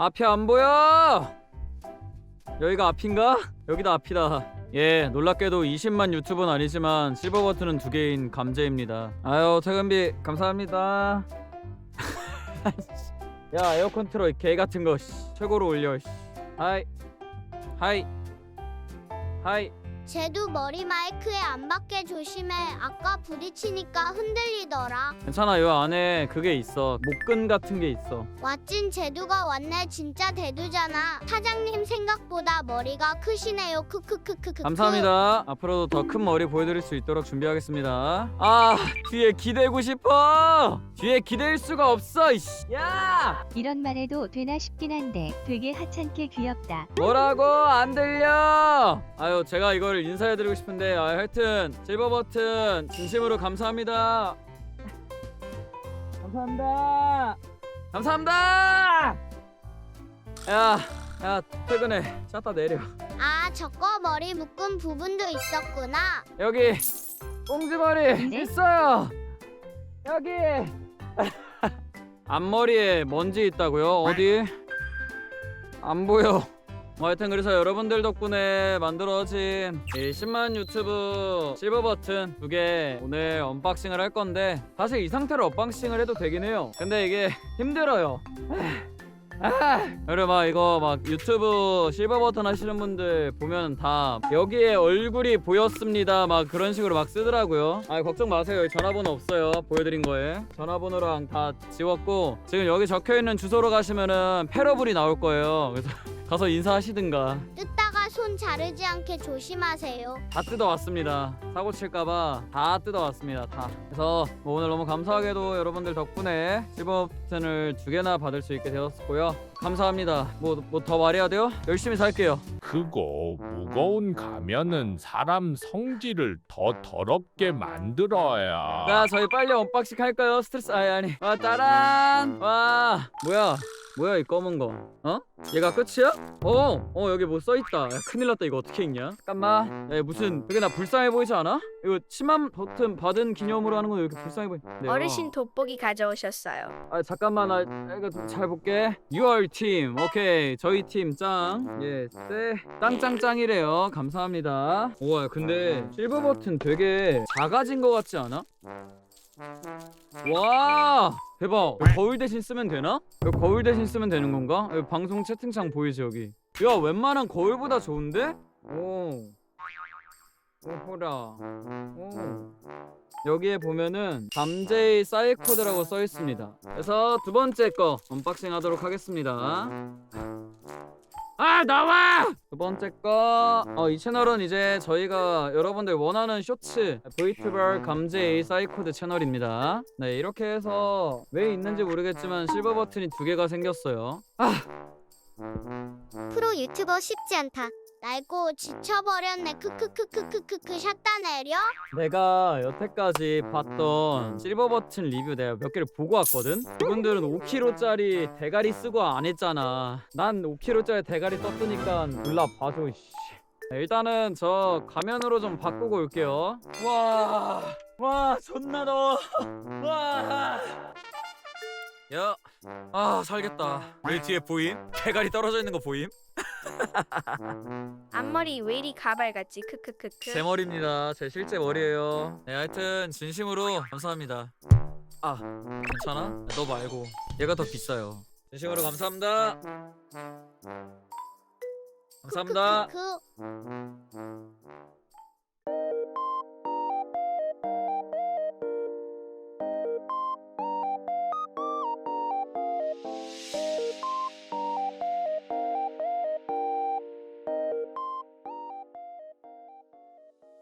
앞이 안 보여. 여기가 앞인가? 여기다 앞이다. 예 놀랍게도 20만 유튜브는 아니지만 실버 버튼은 두 개인 감재입니다. 아유 퇴근비 감사합니다. 야 에어컨 틀어 개 같은 거 씨. 최고로 올려 씨. 하이. 하이. 하이 쟤도 머리 마이크에 안 맞게 조심해. 아까 부딪히니까 흔들리더라. 괜찮아 요 안에 그게 있어 목근 같은 게 있어 왓진 제두가 왔네. 진짜 대두잖아. 사장님 생각보다 머리가 크시네요. 크크크크크. 감사합니다 앞으로도 더 큰 머리 보여드릴 수 있도록 준비하겠습니다 아 뒤에 기대고 싶어 뒤에 기댈 수가 없어 이씨 야 이런 말해도 되나 싶긴 한데 되게 하찮게 귀엽다. 뭐라고 안 들려 아유 제가 이걸 인사해드리고 싶은데 아 하여튼 실버 버튼 진심으로 감사합니다. 감사합니다. 감사합니다! 야 야 퇴근해. 샷다 내려. 아, 저거 머리 묶은 부분도 있었구나. 여기 꽁지머리 네? 있어요. 여기. 앞머리에 먼지 있다고요? 어디? 안 보여 뭐 하여튼 그래서 여러분들 덕분에 만들어진 이 10만 유튜브 실버 버튼 두 개 오늘 언박싱을 할 건데 사실 이 상태로 언박싱을 해도 되긴 해요. 근데 이게 힘들어요. 아, 여러분 막 이거 막 유튜브 실버 버튼 하시는 분들 보면 다 여기에 얼굴이 보였습니다. 막 그런 식으로 막 쓰더라고요. 아 걱정 마세요. 전화번호 없어요. 보여드린 거에. 전화번호랑 다 지웠고 지금 여기 적혀있는 주소로 가시면은 패러블이 나올 거예요. 그래서 가서 인사하시든가. 뜯다가 손 자르지 않게 조심하세요. 다 뜯어왔습니다. 사고 칠까봐 다 뜯어왔습니다 다. 그래서 뭐 오늘 너무 감사하게도 여러분들 덕분에 실버 버튼을 두 개나 받을 수 있게 되었고요. 감사합니다. 뭐 뭐 더 말해야 돼요? 열심히 살게요. 그거 무거운 가면은 사람 성질을 더 더럽게 만들어야. 자 저희 빨리 언박싱 할까요? 스트레스 아니 아니. 와 따란! 와 뭐야 뭐야 이 검은 거? 어? 얘가 끝이야? 어, 어 여기 뭐 써있다. 야, 큰일 났다. 이거 어떻게 읽냐? 잠깐만. 야 무슨 되게 나 불쌍해 보이지 않아? 이거 치만 버튼 받은 기념으로 하는 건 왜 이렇게 불쌍해 보이 네, 어르신 돋보기 가져오셨어요. 아 잠깐만. 나 이거 좀잘 볼게. 유얼 팀. 오케이. 저희 팀짱. 예쎄. 짱짱짱이래요. 감사합니다. 우와 근데 실버 버튼 되게 작아진 것 같지 않아? 와 대박 이거 거울 대신 쓰면 되나? 이거 거울 대신 쓰면 되는 건가? 여기 방송 채팅창 보이지 여기 야 웬만한 거울보다 좋은데? 오 오호라 오 여기에 보면은 밤제이 사이코드라고 써 있습니다. 그래서 두 번째 거 언박싱 하도록 하겠습니다. 아 나와! 두 번째 거. 어, 이 채널은 이제 저희가 여러분들 원하는 쇼츠 브이튜버 감제이 사이코드 채널입니다. 네 이렇게 해서 왜 있는지 모르겠지만 실버 버튼이 두 개가 생겼어요. 아 프로 유튜버 쉽지 않다. 날고 지쳐버렸네. 크크크크크크크 샷다 내려. 내가 여태까지 봤던 실버 버튼 리뷰 내가 몇 개를 보고 왔거든? 이분들은 5kg짜리 대가리 쓰고 안 했잖아. 난 5kg짜리 대가리 썼으니까 몰라 봐줘. 씨. 네, 일단은 저 가면으로 좀 바꾸고 올게요. 와, 와, 존나 더워. 와. 야, 아 살겠다. 왜 뒤에 보임? 대가리 떨어져 있는 거 보임? 앞머리 왜 이리 가발같지? 크크크크. 제 머리입니다. 제 실제 머리예요. 네, 하여튼 진심으로 감사합니다. 아, 괜찮아? 너 말고 얘가 더 비싸요. 진심으로 감사합니다. 감사합니다. 크크크크.